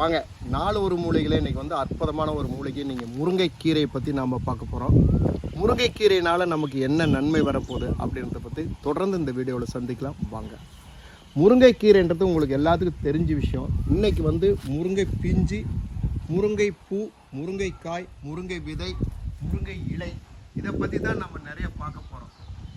வாங்க நாலு ஒரு மூலிகளே இன்றைக்கி வந்து அற்புதமான ஒரு மூலிகை. நீங்கள் முருங்கைக்கீரையை பற்றி நாம் பார்க்க போகிறோம் முருங்கைக்கீரையினால் நமக்கு என்ன நன்மை வரப்போகுது அப்படின்றத பற்றி தொடர்ந்து இந்த வீடியோவில் சந்திக்கலாம். வாங்க. முருங்கைக்கீரைன்றது உங்களுக்கு எல்லாத்துக்கும் தெரிஞ்ச விஷயம். இன்னைக்கு வந்து முருங்கை பிஞ்சு முருங்கை பூ முருங்கைக்காய் முருங்கை விதை முருங்கை இலை இதை பற்றி தான் நம்ம நிறைய பார்க்க போகிறோம்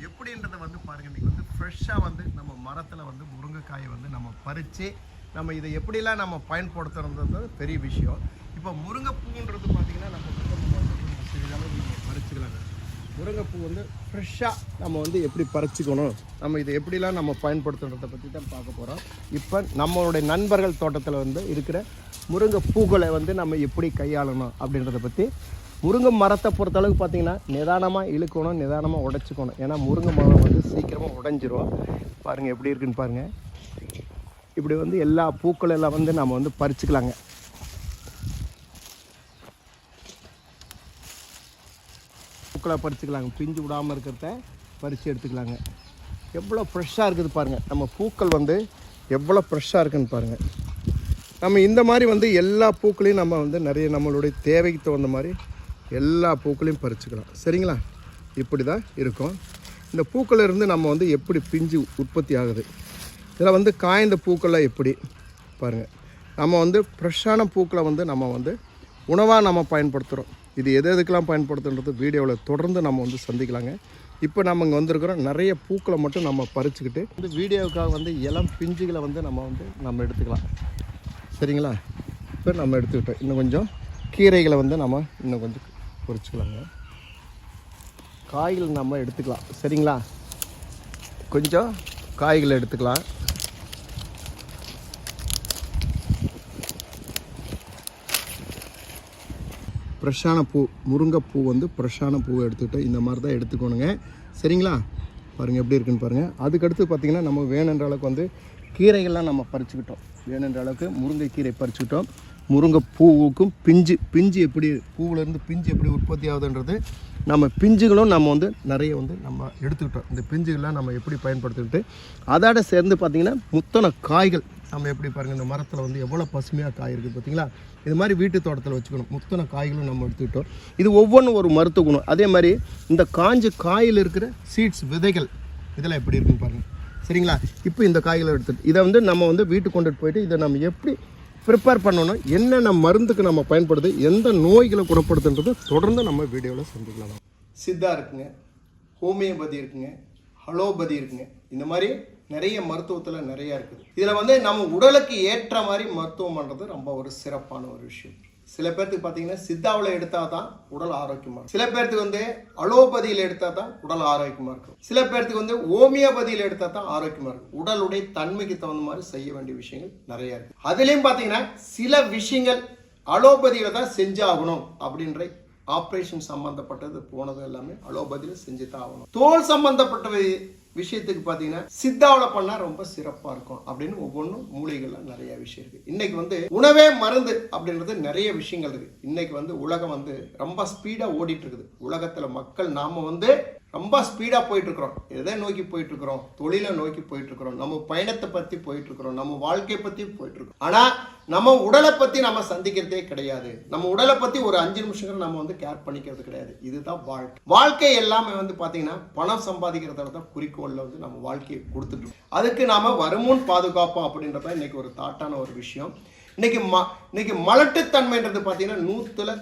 எப்படின்றத வந்து பாருங்கள் இன்றைக்கி வந்து ஃப்ரெஷ்ஷாக வந்து நம்ம மரத்தில் வந்து முருங்கைக்காயை வந்து நம்ம பறித்து நம்ம இதை எப்படிலாம் நம்ம பயன்படுத்துறது பெரிய விஷயம். இப்போ முருங்கைப்பூன்றது பார்த்திங்கன்னா நம்ம சிறிதளவு நம்ம பறிச்சுக்கலாங்க. முருங்கைப்பூ வந்து ஃப்ரெஷ்ஷாக நம்ம வந்து எப்படி பறிச்சுக்கணும் நம்ம இதை எப்படிலாம் நம்ம பயன்படுத்துன்றதை பற்றி தான் பார்க்க போகிறோம் இப்போ நம்மளுடைய நண்பர்கள் தோட்டத்தில் வந்து இருக்கிற முருங்கை பூக்களை வந்து நம்ம எப்படி கையாளணும் அப்படின்றத பற்றி முருங்கை மரத்தை பொறுத்தளவுக்கு பார்த்தீங்கன்னா நிதானமாக இழுக்கணும் நிதானமாக உடச்சிக்கணும். ஏன்னா முருங்கை மரம் வந்து சீக்கிரமாக உடஞ்சிரும். பாருங்கள் எப்படி இருக்குன்னு பாருங்கள் இப்படி வந்து எல்லா பூக்கள் எல்லாம் வந்து நம்ம வந்து பறிச்சுக்கலாங்க. பூக்களை பறிச்சுக்கலாங்க. பிஞ்சு விடாமல் இருக்கிறத பறித்து எடுத்துக்கலாங்க. எவ்வளோ ஃப்ரெஷ்ஷாக இருக்குது பாருங்கள் நம்ம பூக்கள் வந்து எவ்வளோ ஃப்ரெஷ்ஷாக இருக்குன்னு பாருங்கள் நம்ம இந்த மாதிரி வந்து எல்லா பூக்களையும் நம்ம வந்து நிறைய நம்மளுடைய தேவைக்கு தகுந்த மாதிரி எல்லா பூக்களையும் பறிச்சுக்கலாம். சரிங்களா? இப்படி தான் இருக்கும். இந்த பூக்களிலிருந்து இருந்து நம்ம வந்து எப்படி பிஞ்சு உற்பத்தி ஆகுது? இதில் வந்து காய்ந்த பூக்களை எப்படி பாருங்கள் நம்ம வந்து ஃப்ரெஷ்ஷான பூக்களை வந்து நம்ம வந்து உணவாக நம்ம பயன்படுத்துகிறோம் இது எது எதுக்கெல்லாம் பயன்படுத்துன்றது வீடியோவில் தொடர்ந்து நம்ம வந்து சந்திக்கலாங்க. இப்போ நம்ம இங்கே வந்திருக்கிறோம். நிறைய பூக்களை மட்டும் நம்ம பறிச்சுக்கிட்டு இந்த வீடியோவுக்காக வந்து இளம் பிஞ்சுகளை வந்து நம்ம வந்து நம்ம எடுத்துக்கலாம். சரிங்களா? இப்போ நம்ம எடுத்துக்கிட்டோம். இன்னும் கொஞ்சம் கீரைகளை வந்து நம்ம இன்னும் கொஞ்சம் பொறிச்சிக்கலாங்க. காய்கள் நம்ம எடுத்துக்கலாம். சரிங்களா? கொஞ்சம் காய்களை எடுத்துக்கலாம். ஃப்ரெஷ்ஷான பூ முருங்கைப்பூ வந்து ஃப்ரெஷ்ஷான பூவை எடுத்துக்கிட்டு இந்த மாதிரி தான் எடுத்துக்கணுங்க. சரிங்களா? பாருங்கள் எப்படி இருக்குன்னு பாருங்கள் அதுக்கடுத்து பார்த்திங்கன்னா நம்ம வேணுன்ற அளவுக்கு வந்து கீரைகள்லாம் நம்ம பறிச்சுக்கிட்டோம். வேணுன்ற அளவுக்கு முருங்கைக்கீரை பறிச்சுக்கிட்டோம். முருங்கை பூவுக்கும் பிஞ்சு பிஞ்சு எப்படி பூவிலேருந்து பிஞ்சு எப்படி உற்பத்தி ஆகுதுன்றது நம்ம பிஞ்சுகளும் நம்ம வந்து நிறைய வந்து நம்ம எடுத்துக்கிட்டோம். இந்த பிஞ்சுகள்லாம் நம்ம எப்படி பயன்படுத்திக்கிட்டு அதோட சேர்ந்து பார்த்திங்கன்னா முத்தன காய்கள் நம்ம எப்படி பாருங்கள் இந்த மரத்தில் வந்து எவ்வளோ பசுமையாக காய் இருக்குது பார்த்தீங்களா இது மாதிரி வீட்டு தோட்டத்தில் வச்சுக்கணும். முத்தன காய்களும் நம்ம எடுத்துக்கிட்டோம் இது ஒவ்வொன்றும் ஒரு மருத்துவ குணம். அதே மாதிரி இந்த காஞ்ச காயில் இருக்கிற சீட்ஸ் விதைகள் இதெல்லாம் எப்படி இருக்குன்னு பாருங்கள் சரிங்களா? இப்போ இந்த காய்களை எடுத்துட்டு இதை வந்து நம்ம வந்து வீட்டுக்கு கொண்டுட்டு போயிட்டு இதை நம்ம எப்படி ப்ரிப்பேர் பண்ணணும் என்னென்ன மருந்துக்கு நம்ம பயன்படுது எந்த நோய்களை குணப்படுத்துன்றது தொடர்ந்து நம்ம வீடியோவில் சந்திக்கலாம். சித்தா இருக்குங்க ஹோமியோபதி இருக்குங்க ஹலோபதி இருக்குங்க. இந்த மாதிரி நிறைய மருத்துவத்தில் நிறைய இருக்குது. இதில் வந்து நம்ம உடலுக்கு ஏற்ற மாதிரி மருத்துவம் பண்ணுறது ரொம்ப ஒரு சிறப்பான ஒரு விஷயம். சில பேர்த்துக்கு பார்த்தீங்கன்னா சித்தாவில் எடுத்தால் தான் உடல் ஆரோக்கியமாக இருக்கும். சில பேர்த்துக்கு வந்து அலோபதியில் எடுத்தால் தான் உடல் ஆரோக்கியமாக இருக்கும். சில பேர்த்துக்கு வந்து ஓமியோபதியில் எடுத்தால் தான் ஆரோக்கியமாக இருக்கும். உடலுடைய தன்மைக்கு தகுந்த மாதிரி செய்ய வேண்டிய விஷயங்கள் நிறைய இருக்கு. அதுலேயும் பார்த்தீங்கன்னா சில விஷயங்கள் அலோபதியில் தான் செஞ்சாகணும் அப்படின்ற ஆப்ரேஷன் சம்பந்தப்பட்டது போனது எல்லாமே அலோபதியில் செஞ்சு தான் ஆகணும். தோல் சம்பந்தப்பட்டவை விஷயத்துக்கு பார்த்தீங்கன்னா சித்தாவில் பண்ணால் ரொம்ப சிறப்பாக இருக்கும் அப்படின்னு ஒவ்வொன்றும் மூலிகள்லாம் நிறைய விஷயம் இருக்குது இன்னைக்கு வந்து உணவே மருந்து அப்படின்றது நிறைய விஷயங்கள் இருக்குது இன்னைக்கு வந்து உலகம் வந்து ரொம்ப ஸ்பீடாக ஓடிட்டு இருக்குது. உலகத்தில் மக்கள் நாம் வந்து ரொம்ப ஸ்பீடாக போயிட்டுருக்குறோம். எதை நோக்கி போயிட்டுருக்குறோம்? தொழிலை நோக்கி போயிட்டுருக்குறோம். நம்ம பயணத்தை பற்றி போயிட்டுருக்குறோம். நம்ம வாழ்க்கையை பற்றி போயிட்டுருக்கோம் ஆனால் நம்ம உடலை பற்றி நம்ம சந்திக்கிறதே கிடையாது. நம்ம உடலை பற்றி ஒரு அஞ்சு நிமிஷங்கள் நம்ம வந்து கேர் பண்ணிக்கிறது கிடையாது. இதுதான் வாழ்க்கை. வாழ்க்கை எல்லாமே வந்து பார்த்தீங்கன்னா பணம் சம்பாதிக்கிறதால தான் குறிக்கோளில் வந்து நம்ம வாழ்க்கையை கொடுத்துட்டு அதுக்கு நாம் வருமுன் பாதுகாப்போம் அப்படின்றத இன்னைக்கு ஒரு தாட்டான ஒரு விஷயம். இன்னைக்கு ம இன்னைக்கு மலட்டுத்தன்மைன்றது பார்த்தீங்கன்னா நூற்றுல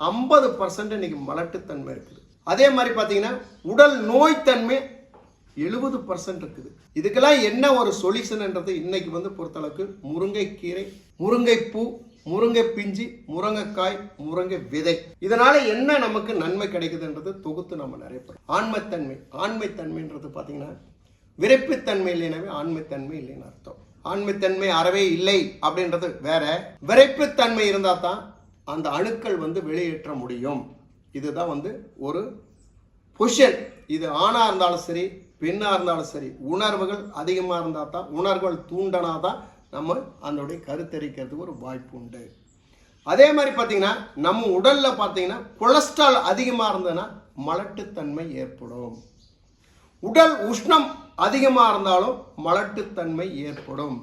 ஐம்பது பர்சன்ட் இன்னைக்கு மலட்டுத்தன்மை இருக்குது. அதே மாதிரி பார்த்தீங்கன்னா உடல் நோய்த்தன்மை எழுபது பர்சன்ட் இருக்குது. இதுக்கெல்லாம் என்ன ஒரு சொல்யூஷன்ன்றது இன்னைக்கு வந்து பொறுத்தளவுக்கு முருங்கைக்கீரை முருங்கைப்பூ முருங்கை பிஞ்சு முருங்கைக்காய் முருங்கை விதை இதனால என்ன நமக்கு நன்மை கிடைக்குதுன்றது தொகுத்து நம்ம நிறைய பேர். ஆண்மைத்தன்மை ஆண்மைத்தன்மைன்றது பார்த்தீங்கன்னா விரைப்புத்தன்மை இல்லைனாவே ஆண்மைத்தன்மை இல்லைன்னு அர்த்தம். ஆண்மைத்தன்மை அறவே இல்லை அப்படின்றது வேற. விரைப்புத்தன்மை இருந்தால் தான் அந்த அணுக்கள் வந்து வெளியேற்ற முடியும். இதுதான் வந்து ஒரு பொஷன் இது ஆணாக இருந்தாலும் சரி பெண்ணாக இருந்தாலும் சரி உணர்வுகள் அதிகமாக இருந்தால் தான் உணர்வுகள் தூண்டனா தான் நம்ம அதனுடைய கருத்தரிக்கிறதுக்கு ஒரு வாய்ப்பு உண்டு. அதே மாதிரி பார்த்தீங்கன்னா நம்ம உடலில் பார்த்தீங்கன்னா கொலஸ்ட்ரால் அதிகமாக இருந்ததுன்னா மலட்டுத்தன்மை ஏற்படும். உடல் உஷ்ணம் அதிகமாக இருந்தாலும் மலட்டுத்தன்மை ஏற்படும்.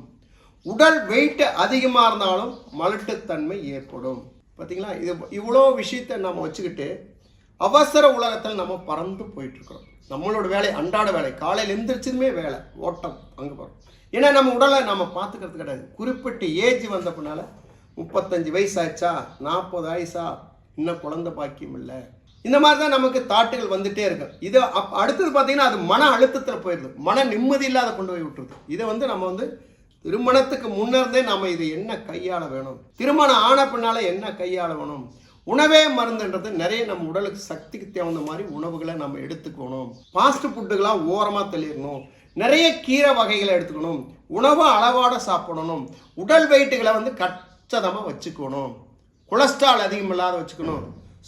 உடல் வெயிட் அதிகமாக இருந்தாலும் மலட்டுத்தன்மை ஏற்படும். பார்த்தீங்களா இது இவ்வளோ விஷயத்தை நம்ம வச்சுக்கிட்டு அவசர உலகத்தில் நம்ம பறந்து போயிட்டுருக்குறோம். நம்மளோட வேலை அன்றாட வேலை. காலையில் எந்திரிச்சதுமே வேலை. ஓட்டம் அங்கே போகிறோம் ஏன்னா நம்ம உடலை நம்ம பார்த்துக்கிறது கிடையாது. குறிப்பிட்ட ஏஜ் வந்த முப்பத்தஞ்சு வயசு ஆச்சா நாற்பது வயசா? இன்னும் குழந்தை பாக்கியம் இல்லை. இந்த மாதிரி தான் நமக்கு தாட்டுகள் வந்துட்டே இருக்கு இது அப் அடுத்தது பார்த்தீங்கன்னா அது மன அழுத்தத்தில் போயிடுது. மன நிம்மதி இல்லாத கொண்டு போய் விட்டுருது. இதை வந்து நம்ம வந்து திருமணத்துக்கு முன்னர்ந்தே நம்ம இது என்ன கையாள வேணும்? திருமணம் ஆன பின்னால் என்ன கையாள வேணும்? உணவே மருந்துன்றது நிறைய நம்ம உடலுக்கு சக்திக்கு தகுந்த மாதிரி உணவுகளை நம்ம எடுத்துக்கணும். ஃபாஸ்ட் ஃபுட்டுகளாக ஓரமாக தெளிடணும் நிறைய கீரை வகைகளை எடுத்துக்கணும். உணவை அளவோட சாப்பிடணும். உடல் வெயிட்டுகளை வந்து கச்சதமாக வச்சுக்கணும். கொலஸ்ட்ரால் அதிகம் இல்லாத வச்சுக்கணும்.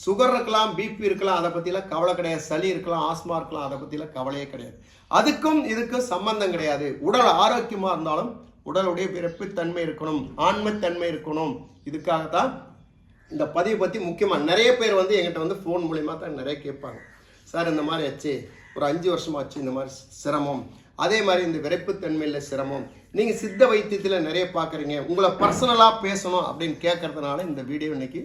சுகர் இருக்கலாம் பிபி இருக்கலாம் அதை பற்றிலாம் கவலை கிடையாது. சளி இருக்கலாம் ஆஸ்மா இருக்கலாம் அதை பற்றிலாம் கவலையே கிடையாது. அதுக்கும் இதுக்கும் சம்பந்தம் கிடையாது. உடல் ஆரோக்கியமாக இருந்தாலும் உடலுடைய பிறப்புத்தன்மை இருக்கணும் ஆண்மைத்தன்மை இருக்கணும். இதுக்காக தான் இந்த பதிவை பற்றி முக்கியமாக நிறைய பேர் வந்து எங்கிட்ட வந்து ஃபோன் மூலிமா தான் நிறைய கேட்பாங்க. சார் இந்த மாதிரி ஆச்சு. ஒரு அஞ்சு வருஷமாச்சு இந்த மாதிரி சிரமம். அதே மாதிரி இந்த விரைப்புத்தன்மையில் சிரமம். நீங்கள் சித்த வைத்தியத்தில் நிறைய பார்க்குறீங்க. உங்களை பர்சனலாக பேசணும் அப்படின்னு கேட்கறதுனால இந்த வீடியோ இன்னைக்கு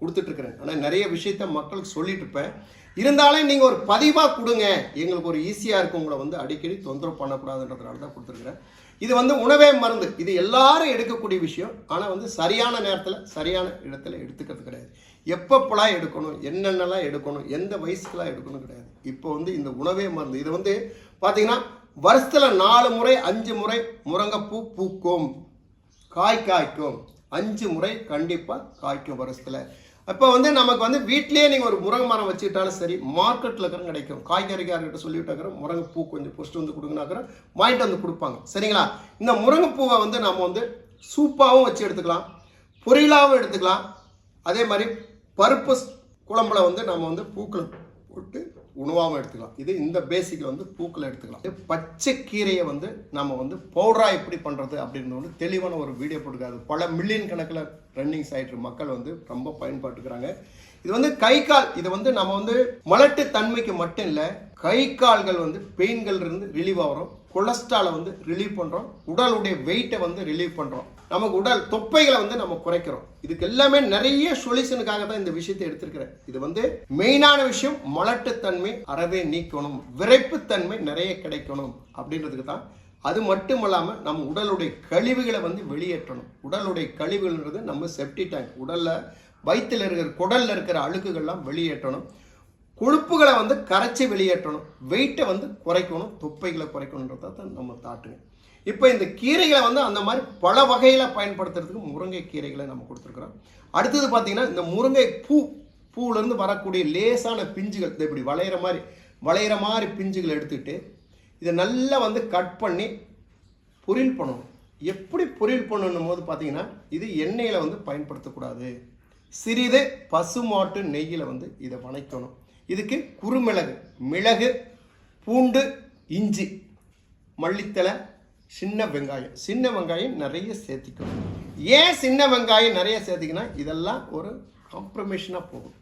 கொடுத்துட்ருக்குறேன். ஆனால் நிறைய விஷயத்த மக்களுக்கு சொல்லிட்டு இருப்பேன். இருந்தாலும் நீங்கள் ஒரு பதிவாக கொடுங்க. எங்களுக்கு ஒரு ஈஸியாக இருக்கும். உங்களை வந்து அடிக்கடி தொந்தரவு பண்ணக்கூடாதுன்றதுனால தான் கொடுத்துருக்குறேன். இது வந்து உணவே மருந்து. இது எல்லாரும் எடுக்கக்கூடிய விஷயம். ஆனால் வந்து சரியான நேரத்தில் சரியான இடத்துல எடுத்துக்கிறது கிடையாது. எப்பப்பெல்லாம் எடுக்கணும் என்னென்னலாம் எடுக்கணும் எந்த வயசுக்கெல்லாம் எடுக்கணும் கிடையாது. இப்போ வந்து இந்த உணவே மருந்து. இது வந்து பார்த்தீங்கன்னா வருஷத்தில் நாலு முறை அஞ்சு முறை முருங்கைப்பூ பூக்கும். காய் காய்க்கும். அஞ்சு முறை கண்டிப்பாக காய்க்கும் வருஷத்தில். அப்போ வந்து நமக்கு வந்து வீட்டிலேயே நீங்கள் ஒரு முருங்கை மரம் வச்சுக்கிட்டாலும் சரி மார்க்கெட்டில் இருக்கிற கிடைக்கும். காய்கறிக்காரர்கிட்ட சொல்லிவிட்டாக்கிற முருங்கை பூ கொஞ்சம் பொஸ்ட்டு வந்து கொடுங்கனாக்கிற வாங்கிட்டு வந்து கொடுப்பாங்க. சரிங்களா? இந்த முருங்கைப்பூவை வந்து நம்ம வந்து சூப்பாகவும் வச்சு எடுத்துக்கலாம் பொரியலாகவும் எடுத்துக்கலாம். அதே மாதிரி பருப்பு குழம்புல வந்து நம்ம வந்து பூக்களை போட்டு உணவாகவும் எடுத்துக்கலாம். இது இந்த பேசிக்கில் வந்து பூக்களை எடுத்துக்கலாம். இது பச்சை கீரையை வந்து நம்ம வந்து பவுடராக எப்படி பண்ணுறது அப்படின்னு வந்து தெளிவான ஒரு வீடியோ போட்டுக்காது பல மில்லியன் கணக்கில் ரன்னிங்ஸ் ஆகிட்டு மக்கள் வந்து ரொம்ப பயன்பாட்டுக்கிறாங்க. இது வந்து கை கால். இது வந்து நம்ம வந்து மலட்டு தன்மைக்கு மட்டும் இல்லை கை கால்கள் வந்து பெயின்கள் இருந்து ரிலீவ் ஆகிறோம் கொலஸ்ட்ராலை வந்து ரிலீவ் பண்ணுறோம் உடலுடைய வெயிட்டை வந்து ரிலீவ் பண்ணுறோம் நமக்கு உடல் தொப்பைகளை வந்து நம்ம குறைக்கிறோம். இதுக்கு எல்லாமே நிறைய சொல்யூஷனுக்காக தான் இந்த விஷயத்தை எடுத்திருக்கிறேன். இது வந்து மெயினான விஷயம் மலட்டுத்தன்மை அறவே நீக்கணும் விரைப்புத்தன்மை நிறைய கிடைக்கணும் அப்படின்றதுக்கு தான். அது மட்டும் இல்லாமல் நம்ம உடலுடைய கழிவுகளை வந்து வெளியேற்றணும். உடலுடைய கழிவுகள்ன்றது நம்ம செப்டி டேங்க் உடலில் வயிற்றில் இருக்கிற குடலில் இருக்கிற அழுக்குகள்லாம் வெளியேற்றணும். கொழுப்புகளை வந்து கரைச்சி வெளியேற்றணும். வெயிட்டை வந்து குறைக்கணும். தொப்பைகளை குறைக்கணுன்றதை தான் நம்ம தாட்டுங்க. இப்போ இந்த கீரைகளை வந்து அந்த மாதிரி பல வகையில் பயன்படுத்துறதுக்கு முருங்கை கீரைகளை நம்ம கொடுத்துருக்குறோம். அடுத்தது பார்த்தீங்கன்னா இந்த முருங்கை பூ பூவிலேருந்து வரக்கூடிய லேசான பிஞ்சுகள் இதை இப்படி வளையிற மாதிரி வளையிற மாதிரி பிஞ்சுகள் எடுத்துக்கிட்டு இதை நல்லா வந்து கட் பண்ணி பொரியல் பண்ணணும். எப்படி பொரியல் பண்ணணும் போது பார்த்தீங்கன்னா இது எண்ணெயில் வந்து பயன்படுத்தக்கூடாது. சிறிது பசுமாட்டு நெய்யில் வந்து இதை வணக்கணும். இதுக்கு குறுமிளகு மிளகு பூண்டு இஞ்சி மல்லித்தலை சின்ன வெங்காயம் சின்ன வெங்காயம் நிறைய சேர்த்திக்கணும். ஏன் சின்ன வெங்காயம் நிறைய சேர்த்திக்கணும் இதெல்லாம் ஒரு காம்ப்ரமேஷனாக போகும்.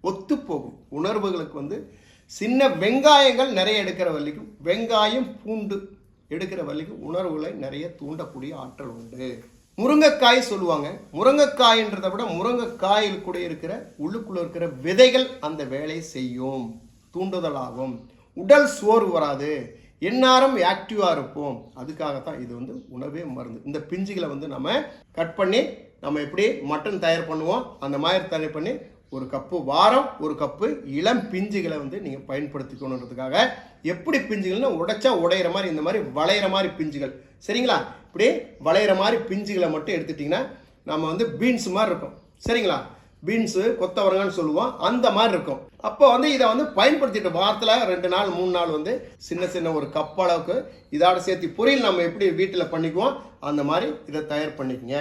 ஒத்து போகும். உணர்வுகளுக்கு வந்து சின்ன வெங்காயங்கள் நிறைய எடுக்கிற வரைக்கும் வெங்காயம் பூண்டு எடுக்கிற வரைக்கும் உணர்வுகளை நிறைய தூண்டக்கூடிய ஆற்றல் உண்டு. முருங்கைக்காய் சொல்லுவாங்க. முருங்கைக்காயின்றதை விட முருங்கைக்காயில் கூட இருக்கிற உள்ளுக்குள்ள இருக்கிற விதைகள் அந்த வேலையை செய்யும். தூண்டுதலாகும். உடல் சோர்வு வராது. எந்நேரம் ஆக்டிவாக இருப்போம். அதுக்காகத்தான் இது வந்து உணவே மருந்து. இந்த பிஞ்சுகளை வந்து நம்ம கட் பண்ணி நம்ம எப்படி மட்டன் தயார் பண்ணுவோம் அந்த மாதிரி தயார் பண்ணி ஒரு கப்பு வாரம் ஒரு கப்பு இளம் பிஞ்சுகளை வந்து நீங்கள் பயன்படுத்திக்கணுன்றதுக்காக எப்படி பிஞ்சுகள்னு உடைச்சா உடையிற மாதிரி இந்த மாதிரி வளையிற மாதிரி பிஞ்சுகள். சரிங்களா? இப்படி வளையிற மாதிரி பிஞ்சுகளை மட்டும் எடுத்துட்டிங்கன்னா நம்ம வந்து பீன்ஸ் மாதிரி இருக்கும். சரிங்களா? பீன்ஸு கொத்தவரங்கன்னு சொல்லுவோம். அந்த மாதிரி இருக்கும். அப்போ வந்து இதை வந்து பயன்படுத்திட்டு வாரத்தில் ரெண்டு நாள் மூணு நாள் வந்து சின்ன சின்ன ஒரு கப் அளவுக்கு இதோட சேர்த்து பொரியல் நம்ம எப்படி வீட்டில் பண்ணிக்குவோம் அந்த மாதிரி இதை தயார் பண்ணிக்கங்க.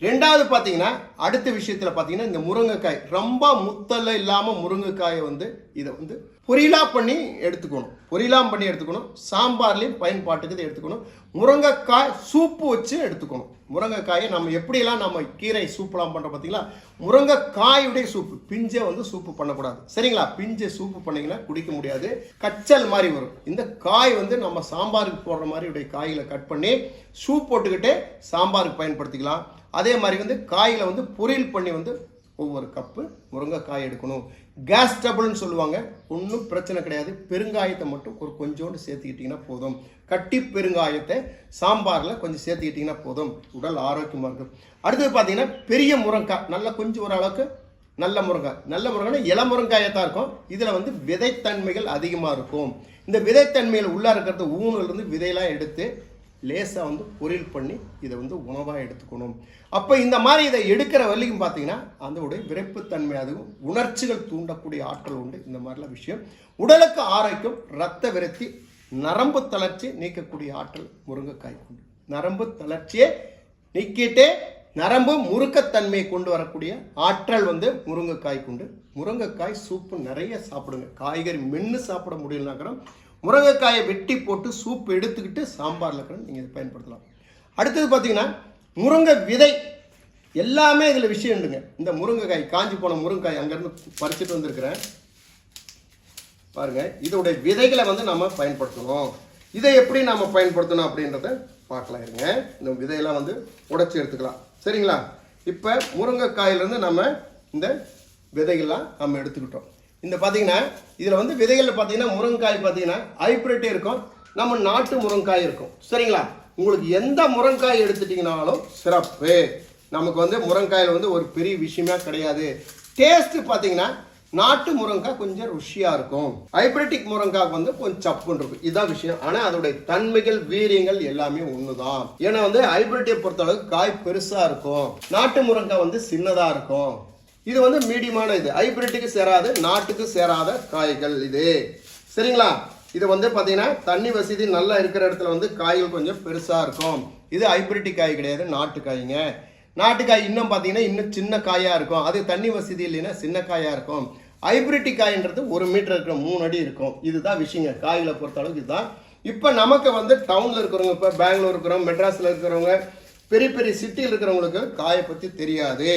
ரெண்டாவது பார்த்தீங்கன்னா அடுத்த விஷயத்தில் பார்த்தீங்கன்னா இந்த முருங்கைக்காய். ரொம்ப முத்தல்ல இல்லாமல் முருங்கைக்காயை வந்து இதை வந்து பொரியலாக பண்ணி எடுத்துக்கணும். பொரியலாம் பண்ணி எடுத்துக்கணும். சாம்பார்லேயும் பயன்பாட்டுக்கு இதை எடுத்துக்கணும். முருங்கைக்காய் சூப்பு வச்சு எடுத்துக்கணும். முருங்கைக்காயை நம்ம எப்படியெல்லாம் நம்ம கீரை சூப்பெலாம் பண்ணுறோம் பார்த்தீங்களா முருங்கைக்காயுடைய சூப்பு. பிஞ்சை வந்து சூப்பு பண்ணக்கூடாது. சரிங்களா? பிஞ்சை சூப்பு பண்ணீங்கன்னா குடிக்க முடியாது. கச்சல் மாதிரி வரும். இந்த காய் வந்து நம்ம சாம்பாருக்கு போடுற மாதிரி உடைய காய்களை கட் பண்ணி சூப் போட்டுக்கிட்டே சாம்பாருக்கு பயன்படுத்திக்கலாம். அதே மாதிரி வந்து காயில் வந்து பொரியல் பண்ணி வந்து ஒவ்வொரு கப்பு முருங்கைக்காய் எடுக்கணும். கேஸ் டபுள்னு சொல்லுவாங்க. ஒன்றும் பிரச்சனை கிடையாது. பெருங்காயத்தை மட்டும் ஒரு கொஞ்சோண்டு சேர்த்துக்கிட்டிங்கன்னா போதும். கட்டி பெருங்காயத்தை சாம்பாரில் கொஞ்சம் சேர்த்துக்கிட்டிங்கன்னா போதும். உடல் ஆரோக்கியமாக இருக்கும் அடுத்தது பார்த்தீங்கன்னா பெரிய முருங்காய் நல்லா கொஞ்சம் ஓரளவுக்கு நல்ல முருங்காய் நல்ல முருங்காய்னா இள முருங்காயை தான் இருக்கும். இதில் வந்து விதைத்தன்மைகள் அதிகமாக இருக்கும். இந்த விதைத்தன்மைகள் உள்ளே இருக்கிறது ஊனிலிருந்து விதையெல்லாம் எடுத்து லேசாக வந்து பொரியல் பண்ணி இதை வந்து உணவாக எடுத்துக்கணும். அப்போ இந்த மாதிரி இதை எடுக்கிற வரைக்கும் பார்த்தீங்கன்னா அதோடைய விரைப்புத்தன்மை அதுவும் உணர்ச்சிகள் தூண்டக்கூடிய ஆற்றல் உண்டு. இந்த மாதிரிலாம் விஷயம். உடலுக்கு ஆரோக்கியம் ரத்த விரத்தி நரம்பு தளர்ச்சி நீக்கக்கூடிய ஆற்றல் முருங்கைக்காய் உண்டு. நரம்பு தளர்ச்சியை நீக்கிட்டே நரம்பு முறுக்கத்தன்மையை கொண்டு வரக்கூடிய ஆற்றல் வந்து முருங்கைக்காய்க்கு உண்டு. முருங்கைக்காய் சூப்பு நிறைய சாப்பிடுங்க. காய்கறி மென்று சாப்பிட முடியலனாக்கிறோம் முருங்கைக்காயை வெட்டி போட்டு சூப் எடுத்துக்கிட்டு சாம்பாரில் இருக்கிற நீங்கள் இதை பயன்படுத்தலாம். அடுத்தது பார்த்தீங்கன்னா முருங்கை விதை. எல்லாமே இதில் விஷயம் உண்டுங்க இந்த முருங்கைக்காய் காஞ்சி போன முருங்கைக்காய் அங்கேருந்து பறிச்சுட்டு வந்திருக்கிறேன். பாருங்கள் இதோடைய விதைகளை வந்து நம்ம பயன்படுத்தணும். இதை எப்படி நாம் பயன்படுத்தணும் அப்படின்றத பார்க்கலாம் இருங்க. இந்த விதையெல்லாம் வந்து உடச்சி எடுத்துக்கலாம். சரிங்களா? இப்போ முருங்கைக்காயிலேருந்து நம்ம இந்த விதைகள்லாம் நம்ம எடுத்துக்கிட்டோம். இந்த பார்த்தீங்கன்னா இதில் வந்து விதைகளில் பார்த்தீங்கன்னா முருங்காய் பார்த்தீங்கன்னா ஹைப்ரிட்டே இருக்கும். நம்ம நாட்டு முருங்காய் இருக்கும். சரிங்களா? உங்களுக்கு எந்த முருங்காய் எடுத்துட்டிங்கனாலும் சிறப்பு. நமக்கு வந்து முருங்காயில் வந்து ஒரு பெரிய விஷயமே கிடையாது. டேஸ்ட்டு பார்த்தீங்கன்னா நாட்டு முருங்காய் கொஞ்சம் ருஷியாக இருக்கும். ஹைப்ரிட்டிக் முருங்காய் வந்து கொஞ்சம் சப்புன்னு இருக்கும். இதுதான் விஷயம். ஆனால் அதோடைய தன்மைகள் வீரியங்கள் எல்லாமே ஒன்று தான் ஏன்னா வந்து ஹைபிரிட்டை பொறுத்தளவுக்கு காய் பெருசாக இருக்கும். நாட்டு முருங்காய் வந்து சின்னதாக இருக்கும். இது வந்து மீடியமான இது. ஹைபிரிட்டுக்கு சேராது நாட்டுக்கு சேராத காய்கள் இது. சரிங்களா? இது வந்து பார்த்தீங்கன்னா தண்ணி வசதி நல்லா இருக்கிற இடத்துல வந்து காய்கள் கொஞ்சம் பெருசாக இருக்கும். இது ஹைபிரிட்டி காய் கிடையாது நாட்டு காய்ங்க. நாட்டு காய் இன்னும் பார்த்தீங்கன்னா இன்னும் சின்ன காயாக இருக்கும். அது தண்ணி வசதி இல்லைன்னா சின்ன காயாக இருக்கும். ஹைபிரிட்டிக் காய்ன்றது ஒரு மீட்டர் இருக்கிற மூணு அடி இருக்கும். இதுதான் விஷயங்க. காய்களை பொறுத்த அளவுக்கு இதுதான். இப்போ நமக்கு வந்து டவுனில் இருக்கிறவங்க இப்போ பெங்களூர் இருக்கிறவங்க மெட்ராஸில் இருக்கிறவங்க பெரிய பெரிய சிட்டியில் இருக்கிறவங்களுக்கு காயை பற்றி தெரியாது.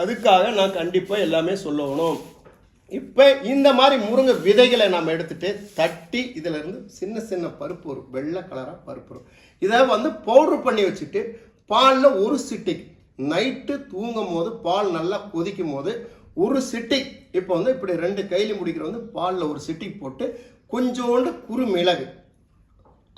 அதுக்காக நான் கண்டிப்பாக எல்லாமே சொல்லணும். இப்போ இந்த மாதிரி முருங்கை விதைகளை நம்ம எடுத்துகிட்டு தட்டி இதிலிருந்து சின்ன சின்ன பருப்பு வரும். வெள்ளை கலராக பருப்பு வரும். இதை வந்து பவுட்ரு பண்ணி வச்சுட்டு பாலில் ஒரு சிட்டிக் நைட்டு தூங்கும் போது பால் நல்லா கொதிக்கும் போது ஒரு சிட்டிக் இப்போ வந்து இப்படி ரெண்டு கையில் முடிக்கிற வந்து பாலில் ஒரு சிட்டிக் போட்டு கொஞ்சோண்டு குறுமிளகு.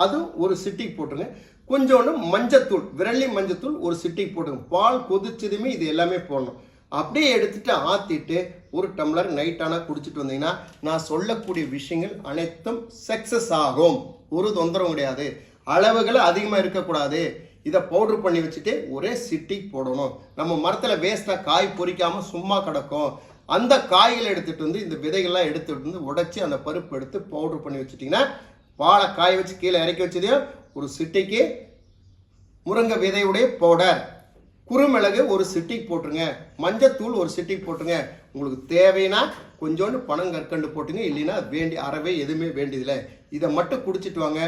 அதுவும் ஒரு சிட்டிக்கு போட்டுருங்க. கொஞ்சோண்டு மஞ்சத்தூள் விரலி மஞ்சத்தூள் ஒரு சிட்டிக்கு போட்டுருங்க. பால் கொதிச்சதுமே இது எல்லாமே போடணும். அப்படியே எடுத்துட்டு ஆற்றிட்டு ஒரு டம்ளர் நைட் ஆனால் குடிச்சிட்டு வந்தீங்கன்னா நான் சொல்லக்கூடிய விஷயங்கள் அனைத்தும் சக்சஸ் ஆகும். ஒரு தொந்தரவும் கிடையாது. அளவுகள் அதிகமாக இருக்கக்கூடாது. இதை பவுடர் பண்ணி வச்சுட்டு ஒரே சிட்டிக்கு போடணும். நம்ம மரத்தில் வேஸ்ட்டாக காய் பொறிக்காமல் சும்மா கிடக்கும். அந்த காய்களை எடுத்துகிட்டு வந்து இந்த விதைகள்லாம் எடுத்துகிட்டு வந்து உடச்சி அந்த பருப்பு எடுத்து பவுடர் பண்ணி வச்சுட்டிங்கன்னா வாழை காய வச்சு கீழே இறக்கி வச்சதையும் ஒரு சிட்டிக்கு முருங்கை விதையுடைய பவுடர் குறுமிளகு ஒரு சிட்டிக்கு போட்டுருங்க. மஞ்சத்தூள் ஒரு சிட்டிக்கு போட்டுருங்க. உங்களுக்கு தேவைன்னா கொஞ்சோண்டு பணம் கற்கண்டு போட்டுங்க. இல்லைன்னா வேண்டி அறவே எதுவுமே வேண்டியதில்லை. இதை மட்டும் குடிச்சிட்டு வாங்க.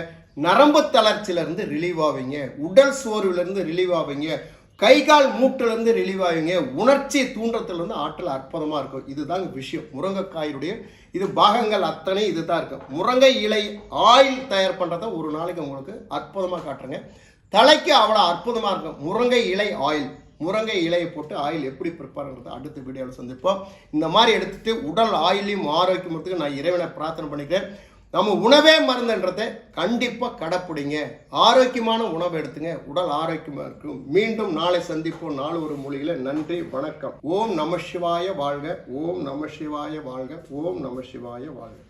நரம்பு தளர்ச்சியிலேருந்து ரிலீவ் ஆவீங்க. உடல் சோர்விலேருந்து ரிலீவ் ஆவீங்க. கை கால் மூட்டிலேருந்து ரிலீவ் ஆவீங்க. உணர்ச்சி தூண்டுறதுலேருந்து ஆற்றல் அற்புதமாக இருக்கும். இதுதாங்க விஷயம். முருங்கைக்காயுடைய இது பாகங்கள் அத்தனை இதுதான் இருக்கும் முருங்கை இலை ஆயில் தயார் பண்ணுறத ஒரு நாளைக்கு உங்களுக்கு அற்புதமாக காட்டுறேங்க. தலைக்கு அவ்வளோ அற்புதமாக இருக்கும். முருங்கை இலை ஆயில் முருங்கை இலையை போட்டு ஆயில் எப்படி ப்ரிப்பேர்ங்கிறது அடுத்த வீடியோவில் சந்திப்போம். இந்த மாதிரி எடுத்துட்டு உடல் ஆயிலையும் ஆரோக்கியத்துக்கு நான் இறைவனை பிரார்த்தனை பண்ணிக்கிறேன். நம்ம உணவே மருந்துன்றதை கண்டிப்பாக கடைப்பிடிங்க. ஆரோக்கியமான உணவு எடுத்துங்க. உடல் ஆரோக்கியமாக இருக்கும். மீண்டும் நாளை சந்திப்போம். நாலு ஒரு மொழியில் நன்றி வணக்கம். ஓம் நம சிவாய வாழ்க. ஓம் நம சிவாய வாழ்க. ஓம் நம சிவாய வாழ்க.